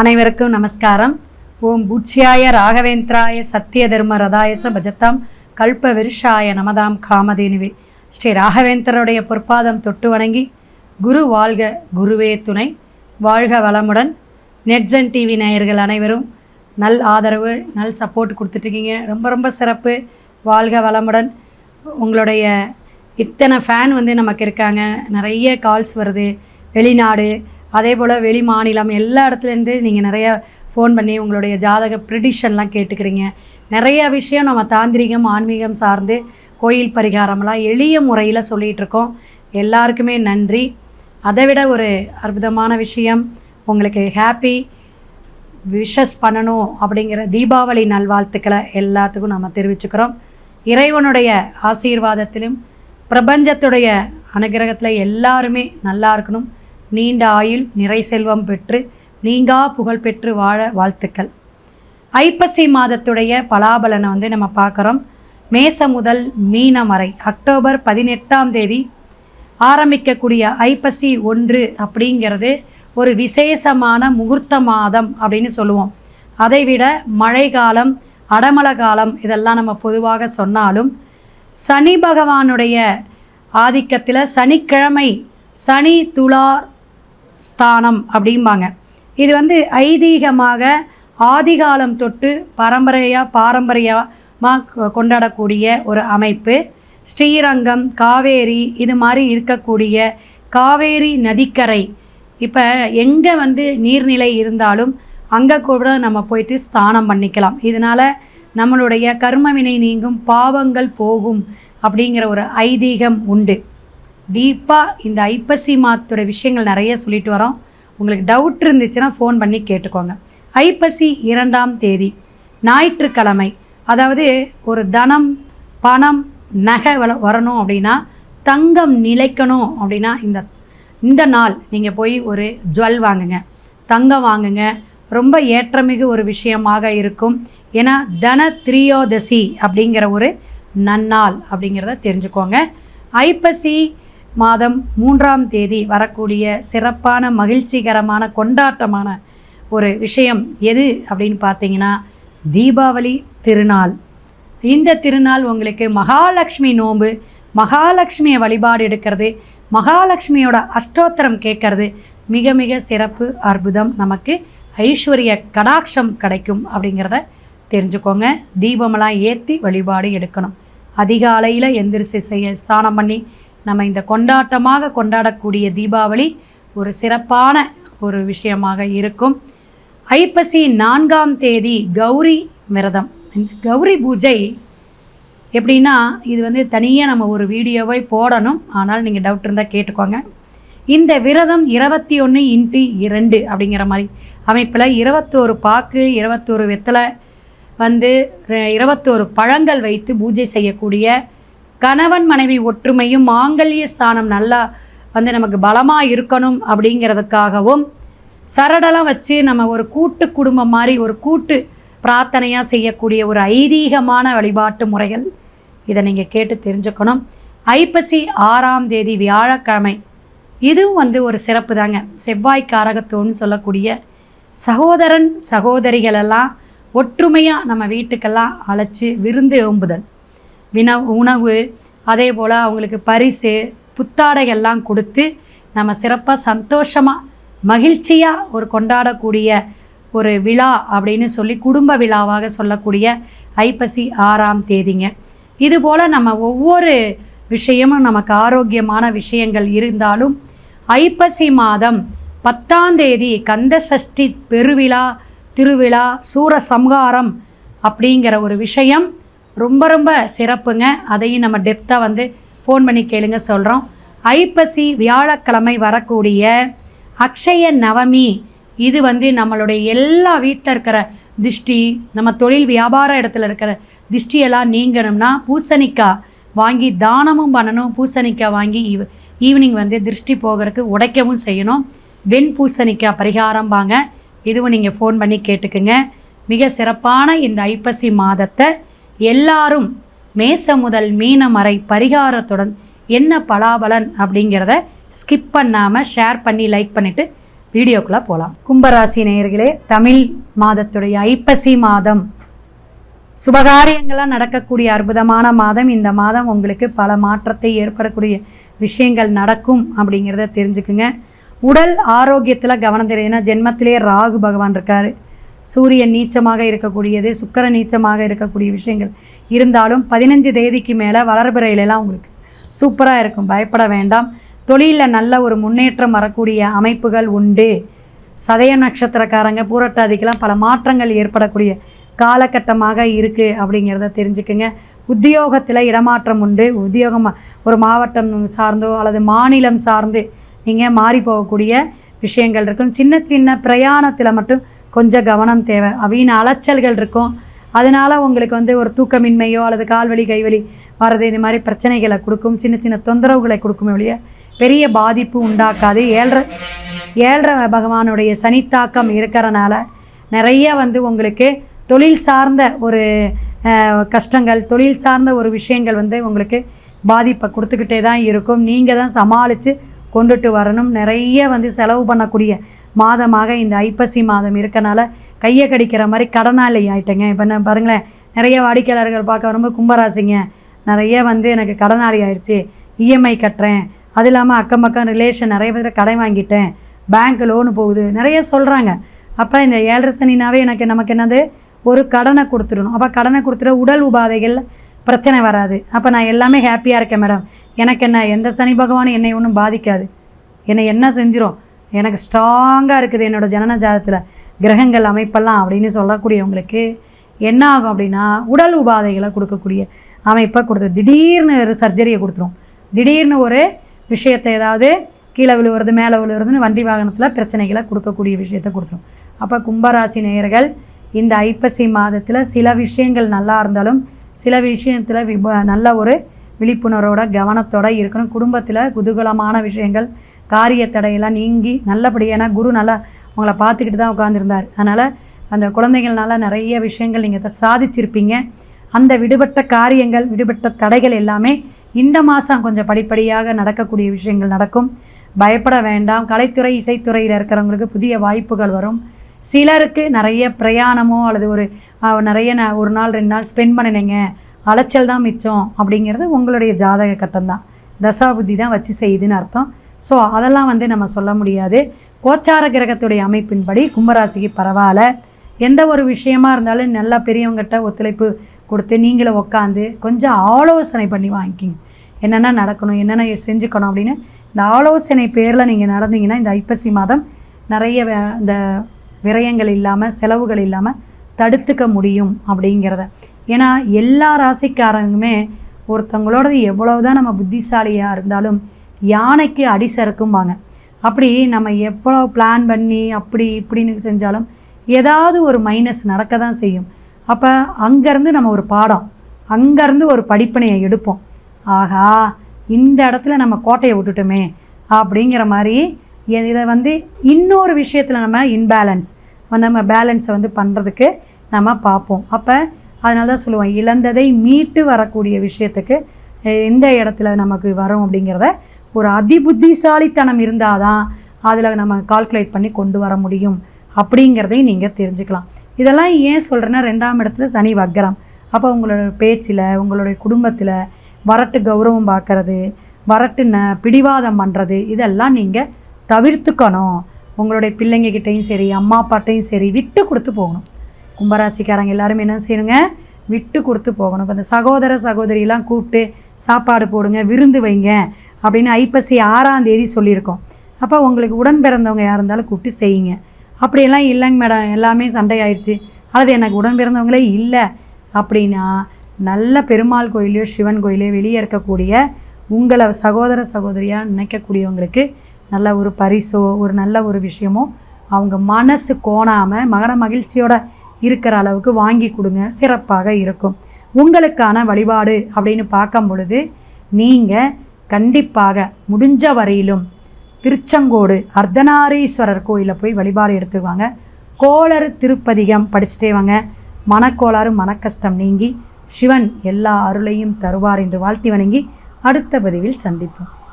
அனைவருக்கும் நமஸ்காரம். ஓம் பூட்சியாய ராகவேந்திராய சத்திய தர்ம ரதாயச பஜத்தாம் கல்ப விருஷாய நமதாம் காமதேனுவே. ஸ்ரீ ராகவேந்தருடைய பொற்பாதம் தொட்டு வணங்கி குரு வாழ்க குருவே துணை. வாழ்க வளமுடன். நெட்ஜன் டிவி நேயர்கள் அனைவரும் நல் ஆதரவு நல் சப்போர்ட் கொடுத்துட்ருக்கீங்க. ரொம்ப ரொம்ப சிறப்பு. வாழ்க வளமுடன். உங்களுடைய இத்தனை ஃபேன் வந்து நமக்கு இருக்காங்க. நிறைய கால்ஸ் வருது. வெளிநாடு அதே போல் வெளி மாநிலம் எல்லா இடத்துலேருந்து நீங்கள் நிறைய ஃபோன் பண்ணி உங்களுடைய ஜாதக ப்ரிடிஷன்லாம் கேட்டுக்கிறீங்க. நிறைய விஷயம் நம்ம தாந்திரிகம் ஆன்மீகம் சார்ந்து கோயில் பரிகாரம்லாம் எளிய முறையில் சொல்லிகிட்டு இருக்கோம். எல்லாருக்குமே நன்றி. அதை விட ஒரு அற்புதமான விஷயம் உங்களுக்கு ஹாப்பி விஷஸ் பண்ணணும் அப்படிங்கிற தீபாவளி நல்வாழ்த்துக்களை எல்லாத்துக்கும் நம்ம தெரிவிச்சுக்கிறோம். இறைவனுடைய ஆசீர்வாதத்திலும் பிரபஞ்சத்துடைய அனுகிரகத்தில் எல்லாருமே நல்லா இருக்கணும். நீண்ட ஆயுள் நிறை செல்வம் பெற்று நீங்கா புகழ் பெற்று வாழ வாழ்த்துக்கள். ஐப்பசி மாதத்துடைய பலாபலனை வந்து நம்ம பார்க்குறோம். மேச முதல் மீனம் வரை அக்டோபர் பதினெட்டாம் தேதி ஆரம்பிக்கக்கூடிய ஐப்பசி ஒன்று அப்படிங்கிறது ஒரு விசேஷமான முகூர்த்த மாதம் அப்படின்னு சொல்லுவோம். அதைவிட மழை காலம் அடமழை காலம் இதெல்லாம் நம்ம பொதுவாக சொன்னாலும் சனி பகவானுடைய ஆதிக்கத்தில் சனிக்கிழமை சனி துளார் ஸ்தானம் அப்படிம்பாங்க. இது வந்து ஐதீகமாக ஆதிகாலம் தொட்டு பரம்பரையாக பாரம்பரியமாக கொண்டாடக்கூடிய ஒரு அமைப்பு. ஸ்ரீரங்கம் காவேரி இது மாதிரி இருக்கக்கூடிய காவேரி நதிக்கரை. இப்போ எங்கே வந்து நீர்நிலை இருந்தாலும் அங்கே கூட நம்ம போயிட்டு ஸ்தானம் பண்ணிக்கலாம். இதனால் நம்மளுடைய கர்மவினை நீங்கும் பாவங்கள் போகும் அப்படிங்கிற ஒரு ஐதீகம் உண்டு. டீப்பாக இந்த ஐப்பசி மாதத்தோட விஷயங்கள் நிறைய சொல்லிட்டு வரோம். உங்களுக்கு டவுட் இருந்துச்சுன்னா ஃபோன் பண்ணி கேட்டுக்கோங்க. ஐப்பசி இரண்டாம் தேதி ஞாயிற்றுக்கிழமை அதாவது ஒரு தனம் பணம் நகை வள வரணும் அப்படின்னா தங்கம் நிலைக்கணும் அப்படின்னா இந்த இந்த நாள் நீங்கள் போய் ஒரு ஜுவல் வாங்குங்க. தங்கம் வாங்குங்க. ரொம்ப ஏற்றமிகு ஒரு விஷயமாக இருக்கும். ஏன்னா தன திரியோதசி அப்படிங்கிற ஒரு நன்னாள் அப்படிங்கிறத தெரிஞ்சுக்கோங்க. ஐப்பசி மாதம் மூன்றாம் தேதி வரக்கூடிய சிறப்பான மகிழ்ச்சிகரமான கொண்டாட்டமான ஒரு விஷயம் எது அப்படின்னு பார்த்தீங்கன்னா தீபாவளி திருநாள். இந்த திருநாள் உங்களுக்கு மகாலட்சுமி நோன்பு மகாலட்சுமியை வழிபாடு எடுக்கிறது மகாலட்சுமியோட அஷ்டோத்திரம் கேட்கறது. மிக மிக சிறப்பு அற்புதம் நமக்கு ஐஸ்வர்ய கடாட்சம் கிடைக்கும் அப்படிங்கிறத தெரிஞ்சுக்கோங்க. தீபமெல்லாம் ஏற்றி வழிபாடு எடுக்கணும். அதிகாலையில் எந்திரிச்சு செய்ய ஸ்நானம் பண்ணி நம்ம இந்த கொண்டாட்டமாக கொண்டாடக்கூடிய தீபாவளி ஒரு சிறப்பான ஒரு விஷயமாக இருக்கும். ஐப்பசி நான்காம் தேதி கௌரி விரதம். இந்த கௌரி பூஜை எப்படின்னா இது வந்து தனியாக நம்ம ஒரு வீடியோவை போடணும். ஆனால் நீங்கள் டவுட் இருந்தால் கேட்டுக்கோங்க. இந்த விரதம் இருபத்தி ஒன்று இன்ட்டு இரண்டு அப்படிங்கிற மாதிரி அமைப்பில் இருபத்தோரு பாக்கு இருபத்தோரு வெத்தலை வந்து இருபத்தோரு பழங்கள் வைத்து பூஜை செய்யக்கூடிய கணவன் மனைவி ஒற்றுமையும் மாங்கல்ய ஸ்தானம் நல்லா வந்து நமக்கு பலமாக இருக்கணும் அப்படிங்கிறதுக்காகவும் சரடெல்லாம் வச்சு நம்ம ஒரு கூட்டு குடும்பம் மாதிரி ஒரு கூட்டு பிரார்த்தனையாக செய்யக்கூடிய ஒரு ஐதீகமான வழிபாட்டு முறைகள். இதை நீங்கள் கேட்டு தெரிஞ்சுக்கணும். ஐப்பசி ஆறாம் தேதி வியாழக்கிழமை. இதுவும் வந்து ஒரு சிறப்பு தாங்க. செவ்வாய் காரகத்தோன்னு சொல்லக்கூடிய சகோதரன் சகோதரிகள் எல்லாம் ஒற்றுமையாக நம்ம வீட்டுக்கெல்லாம் அழைச்சி விருந்து ஓம்புதல் வின உணவு அதே போல் அவங்களுக்கு பரிசு புத்தாடைகள்லாம் கொடுத்து நம்ம சிறப்பாக சந்தோஷமாக மகிழ்ச்சியாக ஒரு கொண்டாடக்கூடிய ஒரு விழா அப்படின்னு சொல்லி குடும்ப விழாவாக சொல்லக்கூடிய ஐப்பசி ஆறாம் தேதிங்க. இதுபோல் நம்ம ஒவ்வொரு விஷயமும் நமக்கு ஆரோக்கியமான விஷயங்கள் இருந்தாலும் ஐப்பசி மாதம் பத்தாம் தேதி கந்த சஷ்டி பெருவிழா திருவிழா சூரசம்ஹாரம் அப்படிங்கிற ஒரு விஷயம் ரொம்ப ரொம்ப சிறப்புங்க. அதையும் நம்ம டெப்த்தாக வந்து ஃபோன் பண்ணி கேளுங்க சொல்கிறோம் ஐப்பசி வியாழக்கிழமை வரக்கூடிய அக்ஷய நவமி இது வந்து நம்மளுடைய எல்லா வீட்டில் இருக்கிற திஷ்டி நம்ம தொழில் வியாபார இடத்துல இருக்கிற திஷ்டியெல்லாம் நீங்கணும்னா பூசணிக்காய் வாங்கி தானமும் பண்ணணும். பூசணிக்காய் வாங்கி ஈவ் ஈவினிங் வந்து திருஷ்டி போகிறதுக்கு உடைக்கவும் செய்யணும். வெண் பூசணிக்காய் பரிகாரம் வாங்க. இதுவும் நீங்கள் ஃபோன் பண்ணி கேட்டுக்குங்க. மிக சிறப்பான இந்த ஐப்பசி மாதத்தை எல்லாரும் மேச முதல் மீனம் வரை பரிகாரத்துடன் என்ன பலாபலன் அப்படிங்கிறத ஸ்கிப் பண்ணாமல் ஷேர் பண்ணி லைக் பண்ணிவிட்டு வீடியோக்குள்ளே போகலாம் கும்பராசி நேயர்களே தமிழ் மாதத்துடைய ஐப்பசி மாதம். சுபகாரியங்களாக நடக்கக்கூடிய அற்புதமான மாதம். இந்த மாதம் உங்களுக்கு பல மாற்றத்தை ஏற்படக்கூடிய விஷயங்கள் நடக்கும் அப்படிங்கிறத தெரிஞ்சுக்குங்க. உடல் ஆரோக்கியத்தில் கவனம் தெரியும் ஏன்னா ஜென்மத்திலே ராகு பகவான் இருக்கார். சூரியன் நீச்சமாக இருக்கக்கூடியது சுக்கர நீச்சமாக இருக்கக்கூடிய விஷயங்கள் இருந்தாலும் பதினஞ்சு தேதிக்கு மேலே வளர்பிறையிலலாம் உங்களுக்கு சூப்பராக இருக்கும். பயப்பட வேண்டாம். தொழிலில் நல்ல ஒரு முன்னேற்றம் வரக்கூடிய அமைப்புகள் உண்டு. சதய நட்சத்திரக்காரங்க பூரட்டாதிக்கெல்லாம் பல மாற்றங்கள் ஏற்படக்கூடிய காலகட்டமாக இருக்குது அப்படிங்கிறத தெரிஞ்சுக்குங்க. உத்தியோகத்தில் இடமாற்றம் உண்டு. உத்தியோகம் ஒரு மாவட்டம் சார்ந்தோ அல்லது மாநிலம் சார்ந்து நீங்கள் மாறி போகக்கூடிய விஷயங்கள் இருக்கும். சின்ன சின்ன பிரயாணத்தில் மட்டும் கொஞ்சம் கவனம் தேவை. அப்படின்னு அலைச்சல்கள் இருக்கும். அதனால் உங்களுக்கு வந்து ஒரு தூக்கமின்மையோ அல்லது கால்வலி கைவலி வர்றது இது மாதிரி பிரச்சனைகளை கொடுக்கும். சின்ன சின்ன தொந்தரவுகளை கொடுக்குமே ஒழிய பெரிய பாதிப்பு உண்டாக்காது. ஏழரை ஏழரை பகவானுடைய சனித்தாக்கம் இருக்கிறனால நிறைய வந்து உங்களுக்கு தொழில் சார்ந்த ஒரு கஷ்டங்கள் தொழில் சார்ந்த ஒரு விஷயங்கள் வந்து உங்களுக்கு பாதிப்பை கொடுத்துக்கிட்டே தான் இருக்கும். நீங்கள் தான் சமாளித்து கொண்டுட்டு வரணும். நிறைய வந்து செலவு பண்ணக்கூடிய மாதமாக இந்த ஐப்பசி மாதம் இருக்கனால கையை கடிக்கிற மாதிரி கடனாளி ஆயிட்டேங்க. இப்போ நான் பாருங்களேன் நிறைய வாடிக்கையாளர்கள் பார்க்க வரும்போது கும்பராசிங்க. நிறைய வந்து எனக்கு கடனாளி ஆயிடுச்சு. இஎம்ஐ கட்டுறேன். அது இல்லாமல் அக்கம் பக்கம் ரிலேஷன் நிறைய பேர் கடன் வாங்கிட்டேன். பேங்க் லோனு போகுது. நிறைய சொல்கிறாங்க அப்போ இந்த ஏழரை சனினாவே எனக்கு நமக்கு என்னது? ஒரு கடனை கொடுத்துடணும். அப்போ கடனை கொடுத்துட்டு உடல் உபாதைகள் பிரச்சனை வராது. அப்போ நான் எல்லாமே ஹாப்பியாக இருக்கேன் மேடம் எனக்கு என்ன எந்த சனி பகவானும் என்னை ஒன்றும் பாதிக்காது. என்னை என்ன செஞ்சிடும் எனக்கு ஸ்ட்ராங்காக இருக்குது என்னோடய ஜனன ஜாதத்தில் கிரகங்கள் அமைப்பெல்லாம் அப்படின்னு சொல்லக்கூடியவங்களுக்கு என்ன ஆகும் அப்படின்னா உடல் உபாதைகளை கொடுக்கக்கூடிய அமைப்பை கொடுத்து திடீர்னு ஒரு சர்ஜரியை கொடுத்துரும். திடீர்னு ஒரு விஷயத்தை ஏதாவது கீழே விழுவுறது மேலே விழுவுறதுன்னு வண்டி வாகனத்தில் பிரச்சனைகளை கொடுக்கக்கூடிய விஷயத்தை கொடுத்துரும். அப்போ கும்பராசி நேயர்கள் இந்த ஐப்பசி மாதத்தில் சில விஷயங்கள் நல்லா இருந்தாலும் சில விஷயத்தில் விப நல்ல ஒரு விழிப்புணர்வோட கவனத்தோடு இருக்கணும். குடும்பத்தில் குதூகலமான விஷயங்கள் காரிய தடையெல்லாம் நீங்கி நல்லபடியான ஏன்னா குரு நல்லா உங்களை பார்த்துக்கிட்டு தான் உட்காந்துருந்தார் அதனால் அந்த குழந்தைகள்னால நிறைய விஷயங்கள் நீங்கள் சாதிச்சிருப்பீங்க. அந்த விடுபட்ட காரியங்கள் விடுபட்ட தடைகள் எல்லாமே இந்த மாதம் கொஞ்சம் படிப்படியாக நடக்கக்கூடிய விஷயங்கள் நடக்கும். பயப்பட வேண்டாம். கலைத்துறை இசைத்துறையில் இருக்கிறவங்களுக்கு புதிய வாய்ப்புகள் வரும். சிலருக்கு நிறைய பிரயாணமோ அல்லது ஒரு நிறைய ந- ஒரு நாள் ரெண்டு நாள் ஸ்பெண்ட் பண்ணினீங்க அலைச்சல் தான் மிச்சம் அப்படிங்கிறது உங்களுடைய ஜாதக கட்டம் தான் தசாபுத்தி தான் வச்சு செய்யுதுன்னு அர்த்தம். ஸோ அதெல்லாம் வந்து நம்ம சொல்ல முடியாது. கோச்சார கிரகத்துடைய அமைப்பின்படி கும்பராசிக்கு பரவாயில்ல. எந்த ஒரு விஷயமா இருந்தாலும் நல்லா பெரியவங்ககிட்ட ஒத்துழைப்பு கொடுத்து நீங்களும் உட்காந்து கொஞ்சம் ஆலோசனை பண்ணி வாங்கிக்கிங்க. என்னென்ன நடக்கணும் என்னென்ன செஞ்சுக்கணும் அப்படின்னு இந்த ஆலோசனை பேரில் நீங்கள் நடந்தீங்கன்னா இந்த ஐப்பசி மாதம் நிறைய வே- இந்த விரயங்கள் இல்லாமல் செலவுகள் இல்லாமல் தடுத்துக்க முடியும் அப்படிங்கிறத. ஏன்னா எல்லா ராசிக்காரங்களுமே ஒருத்தவங்களோடது எவ்வளவுதான் நம்ம புத்திசாலியாக இருந்தாலும் யானைக்கு அடி சறுக்கும்பாங்க. அப்படி நம்ம எவ்வளோ பிளான் பண்ணி அப்படி இப்படின்னு செஞ்சாலும் ஏதாவது ஒரு மைனஸ் நடக்க தான் செய்யும். அப்போ அங்கேருந்து நம்ம ஒரு பாடம் அங்கேருந்து ஒரு படிப்பினையை எடுப்போம். ஆகா இந்த இடத்துல நம்ம கோட்டையை விட்டுட்டோமே அப்படிங்கிற மாதிரி இதை வந்து இன்னொரு விஷயத்தில் நம்ம இன்பேலன்ஸ் நம்ம பேலன்ஸை வந்து பண்ணுறதுக்கு நம்ம பார்ப்போம். அப்போ அதனால தான் சொல்லுவோம் இழந்ததை மீட்டு வரக்கூடிய விஷயத்துக்கு எந்த இடத்துல நமக்கு வரும் அப்படிங்கிறத ஒரு அதிபுத்திசாலித்தனம் இருந்தால் தான் அதில் நம்ம கால்குலேட் பண்ணி கொண்டு வர முடியும் அப்படிங்கிறதையும் நீங்கள் தெரிஞ்சுக்கலாம். இதெல்லாம் ஏன் சொல்கிறேன்னா ரெண்டாம் இடத்துல சனி வக்கரம் அப்போ உங்களோட பேச்சில் உங்களுடைய குடும்பத்தில் வரட்டு கௌரவம் பார்க்குறது வரட்டு ந பிடிவாதம் பண்ணுறது இதெல்லாம் நீங்கள் தவிர்த்துக்கணும். உங்களுடைய பிள்ளைங்ககிட்டையும் சரி அம்மா அப்பாட்டையும் சரி விட்டு கொடுத்து போகணும். கும்பராசிக்காரங்க எல்லாரும் என்ன செய்யணுங்க? விட்டு கொடுத்து போகணும். இப்போ இந்த சகோதர சகோதரியெல்லாம் கூப்பிட்டு சாப்பாடு போடுங்க விருந்து வைங்க அப்படின்னு ஐப்பசி ஆறாம் தேதி சொல்லியிருக்கோம். அப்போ உங்களுக்கு உடன் பிறந்தவங்க யார் இருந்தாலும் கூப்பிட்டு செய்யுங்க. அப்படியெல்லாம் இல்லைங்க மேடம். எல்லாமே சண்டை ஆயிடுச்சு. அல்லது எனக்கு உடன் பிறந்தவங்களே இல்லை அப்படின்னா நல்ல பெருமாள் கோயிலையோ சிவன் கோயிலையோ வெளியே இருக்கக்கூடிய உங்களை சகோதர சகோதரியாக நினைக்கக்கூடியவங்களுக்கு நல்ல ஒரு பரிசோ ஒரு நல்ல ஒரு விஷயமோ அவங்க மனசு கோணாமல் மகன மகிழ்ச்சியோட இருக்கிற அளவுக்கு வாங்கி கொடுங்க. சிறப்பாக இருக்கும். உங்களுக்கான வழிபாடு அப்படின்னு பார்க்கும் பொழுது நீங்கள் கண்டிப்பாக முடிஞ்ச வரையிலும் திருச்செங்கோடு அர்த்தநாரீஸ்வரர் கோயிலில் போய் வழிபாடு எடுத்துவாங்க கோளறு திருப்பதிகம் படிச்சுட்டே வாங்க. மனக்கோளாறு மனக்கஷ்டம் நீங்கி சிவன் எல்லா அருளையும் தருவார் என்று வாழ்த்தி வணங்கி அடுத்த பதிவில் சந்திப்போம்.